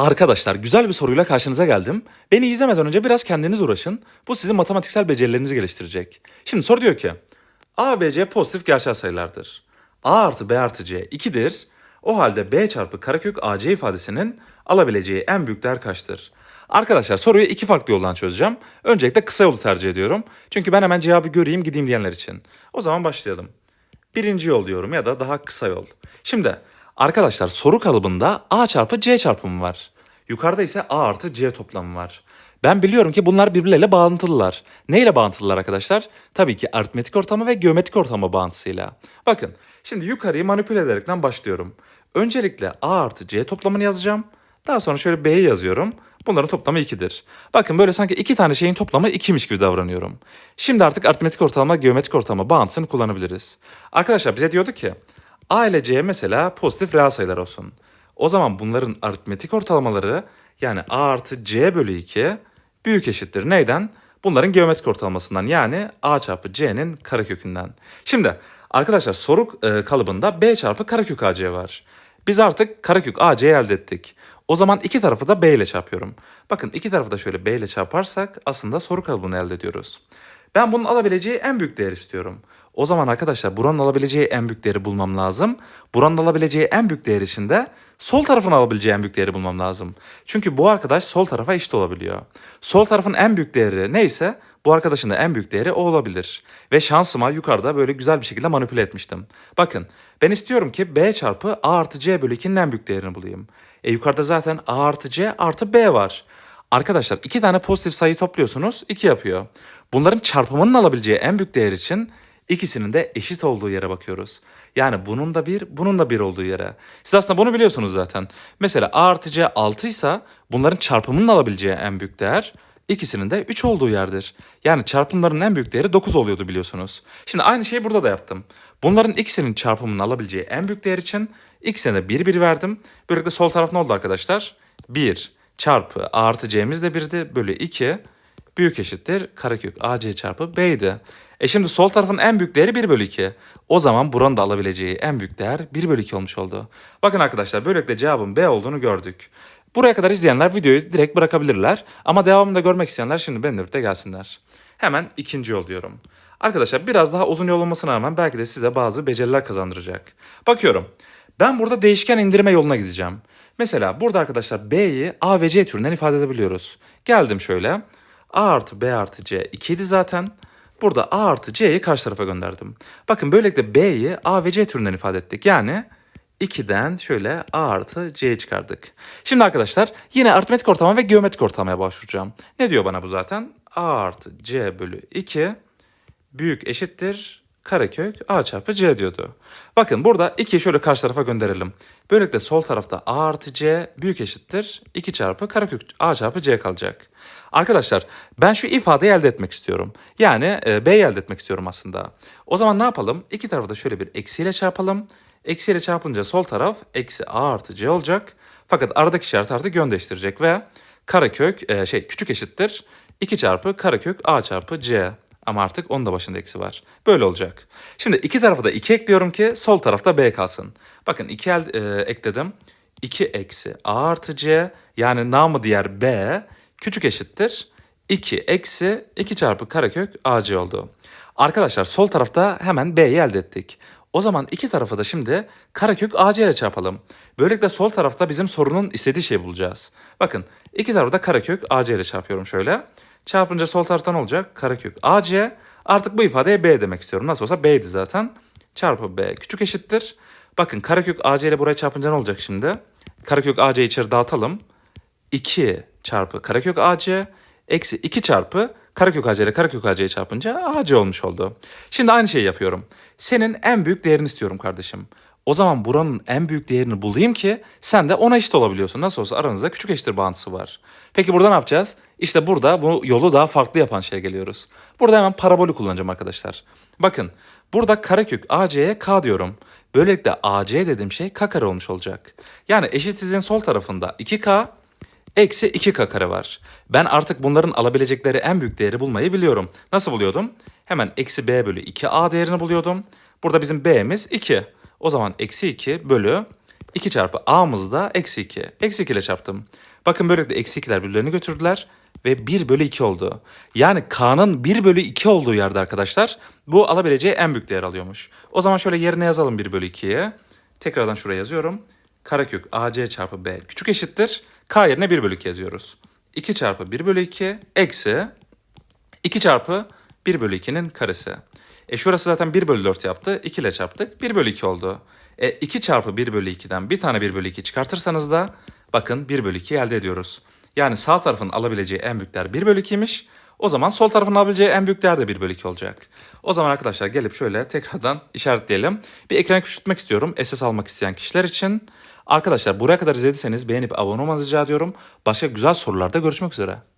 Arkadaşlar güzel bir soruyla karşınıza geldim. Beni izlemeden önce biraz kendiniz uğraşın. Bu sizin matematiksel becerilerinizi geliştirecek. Şimdi soru diyor ki A, B, C pozitif gerçel sayılardır. A artı B artı C 2'dir. O halde B çarpı karekök AC ifadesinin alabileceği en büyük değer kaçtır? Arkadaşlar soruyu iki farklı yoldan çözeceğim. Öncelikle kısa yolu tercih ediyorum. Çünkü ben hemen cevabı göreyim gideyim diyenler için. O zaman başlayalım. Birinci yol diyorum ya da daha kısa yol. Şimdi arkadaşlar soru kalıbında A çarpı C çarpımı var. Yukarıda ise A artı C toplamı var. Ben biliyorum ki bunlar birbirleriyle bağlantılılar. Neyle bağlantılılar arkadaşlar? Tabii ki aritmetik ortamı ve geometrik ortamı bağıntısıyla. Bakın şimdi yukarıyı manipüle ederekten başlıyorum. Öncelikle A artı C toplamını yazacağım. Daha sonra şöyle B'yi yazıyorum. Bunların toplamı 2'dir. Bakın böyle sanki iki tane şeyin toplamı 2'miş gibi davranıyorum. Şimdi artık aritmetik ortalama, geometrik ortalama bağıntısını kullanabiliriz. Arkadaşlar bize diyordu ki A C mesela pozitif reel sayılar olsun. O zaman bunların aritmetik ortalamaları yani A artı C bölü 2 büyük eşittir. Neyden? Bunların geometrik ortalamasından yani A çarpı C'nin karekökünden. Şimdi arkadaşlar soru e, kalıbında B çarpı karekök AC var. Biz artık karekök AC'yi elde ettik. O zaman iki tarafı da B ile çarpıyorum. Bakın iki tarafı da şöyle B ile çarparsak aslında soru kalıbını elde ediyoruz. Ben bunun alabileceği en büyük değer istiyorum. O zaman arkadaşlar buranın alabileceği en büyük değeri bulmam lazım. Buranın alabileceği en büyük değer için de sol tarafın alabileceği en büyük değeri bulmam lazım. Çünkü bu arkadaş sol tarafa eşit olabiliyor. Sol tarafın en büyük değeri neyse bu arkadaşın da en büyük değeri o olabilir. Ve şansıma yukarıda böyle güzel bir şekilde manipüle etmiştim. Bakın ben istiyorum ki B çarpı A artı C bölü 2'nin en büyük değerini bulayım. E yukarıda zaten A artı C artı B var. Arkadaşlar iki tane pozitif sayı topluyorsunuz 2 yapıyor. Bunların çarpımının alabileceği en büyük değer için ikisinin de eşit olduğu yere bakıyoruz. Yani bunun da bir, bunun da bir olduğu yere. Siz aslında bunu biliyorsunuz zaten. Mesela A artı C 6 ise bunların çarpımının alabileceği en büyük değer ikisinin de 3 olduğu yerdir. Yani çarpımların en büyük değeri 9 oluyordu biliyorsunuz. Şimdi aynı şeyi burada da yaptım. Bunların ikisinin çarpımının alabileceği en büyük değer için ikisine de 1 1 verdim. Böylelikle sol taraf ne oldu arkadaşlar? 1 çarpı artı C'miz de 1'di bölü 2 büyük eşittir karekök AC çarpı B'ydi. E şimdi sol tarafın en büyük değeri 1 bölü 2. O zaman buranın da alabileceği en büyük değer 1 bölü 2 olmuş oldu. Bakın arkadaşlar böylelikle cevabın B olduğunu gördük. Buraya kadar izleyenler videoyu direkt bırakabilirler. Ama devamını da görmek isteyenler şimdi benimle birlikte gelsinler. Hemen ikinci yol diyorum. Arkadaşlar biraz daha uzun yol olmasına rağmen belki de size bazı beceriler kazandıracak. Bakıyorum. Ben burada değişken indirme yoluna gideceğim. Mesela burada arkadaşlar B'yi A ve C türünden ifade edebiliyoruz. Geldim şöyle. A artı B artı C 2 idi zaten. Burada A artı C'yi karşı tarafa gönderdim. Bakın böylelikle B'yi A ve C türünden ifade ettik. Yani 2'den şöyle A artı C'yi çıkardık. Şimdi arkadaşlar yine aritmetik ortalama ve geometrik ortalamaya başvuracağım. Ne diyor bana bu zaten? A artı C bölü 2 büyük eşittir karekök A çarpı C diyordu. Bakın burada 2'yi şöyle karşı tarafa gönderelim. Böylelikle sol tarafta A artı C büyük eşittir 2 çarpı karekök A çarpı C kalacak. Arkadaşlar ben şu ifadeyi elde etmek istiyorum. Yani e, B'yi elde etmek istiyorum aslında. O zaman ne yapalım? İki tarafı da şöyle bir eksiyle çarpalım. Eksiyle çarpınca sol taraf eksi A artı C olacak. Fakat aradaki işaret artık yön değiştirecek ve karekök e, şey küçük eşittir 2 çarpı karekök A çarpı C. Ama artık onun da başında eksi var. Böyle olacak. Şimdi iki tarafa da 2 ekliyorum ki sol tarafta B kalsın. Bakın 2 el, e, ekledim. 2 eksi A artı C yani namı diğer B küçük eşittir 2 eksi 2 çarpı karekök AC oldu. Arkadaşlar sol tarafta hemen B'yi elde ettik. O zaman iki tarafı da şimdi karekök AC ile çarpalım. Böylelikle sol tarafta bizim sorunun istediği şeyi bulacağız. Bakın iki tarafı da karekök AC ile çarpıyorum şöyle. Çarpınca sol taraftan olacak karekök AC. Artık bu ifadeye B demek istiyorum. Nasıl olsa B'ydi zaten. Çarpı B küçük eşittir. Bakın karekök AC ile buraya çarpınca ne olacak şimdi? Karekök AC'yi içeri dağıtalım. 2 çarpı karekök AC eksi 2 çarpı karekök AC ile karekök AC'yi çarpınca AC olmuş oldu. Şimdi aynı şeyi yapıyorum. Senin en büyük değerini istiyorum kardeşim. O zaman buranın en büyük değerini bulayım ki sen de ona eşit olabiliyorsun. Nasıl olsa aranızda küçük eşittir bağıntısı var. Peki burada ne yapacağız? İşte burada bu yolu daha farklı yapan şeye geliyoruz. Burada hemen parabolü kullanacağım arkadaşlar. Bakın burada karekök AC'ye K diyorum. Böylelikle AC dediğim şey K kare olmuş olacak. Yani eşitsizliğin sol tarafında 2K eksi 2K kare var. Ben artık bunların alabilecekleri en büyük değeri bulmayı biliyorum. Nasıl buluyordum? Hemen eksi B bölü 2A değerini buluyordum. Burada bizim B'miz 2. O zaman eksi 2 bölü 2 çarpı a'mız da eksi 2. Eksi 2 ile çarptım. Bakın böylelikle eksi 2'ler birbirlerini götürdüler ve 1 bölü 2 oldu. Yani k'nın 1 bölü 2 olduğu yerde arkadaşlar bu alabileceği en büyük değer alıyormuş. O zaman şöyle yerine yazalım 1 bölü 2'yi. Tekrardan şuraya yazıyorum. Karekök ac çarpı b küçük eşittir. K yerine 1 bölü 2 yazıyoruz. 2 çarpı 1 bölü 2 eksi 2 çarpı 1 bölü 2'nin karesi. E şurası zaten 1 bölü 4 yaptı. 2 ile çarptık. 1 bölü 2 oldu. E 2 çarpı 1 bölü 2'den bir tane 1 bölü 2 çıkartırsanız da bakın 1 bölü 2'yi elde ediyoruz. Yani sağ tarafın alabileceği en büyük değer 1 bölü 2'ymiş. O zaman sol tarafın alabileceği en büyük değer de 1 bölü 2 olacak. O zaman arkadaşlar gelip şöyle tekrardan işaretleyelim. Bir ekranı küçültmek istiyorum SS almak isteyen kişiler için. Arkadaşlar buraya kadar izlediyseniz beğenip abone olmanızı rica ediyorum. Başka güzel sorularda görüşmek üzere.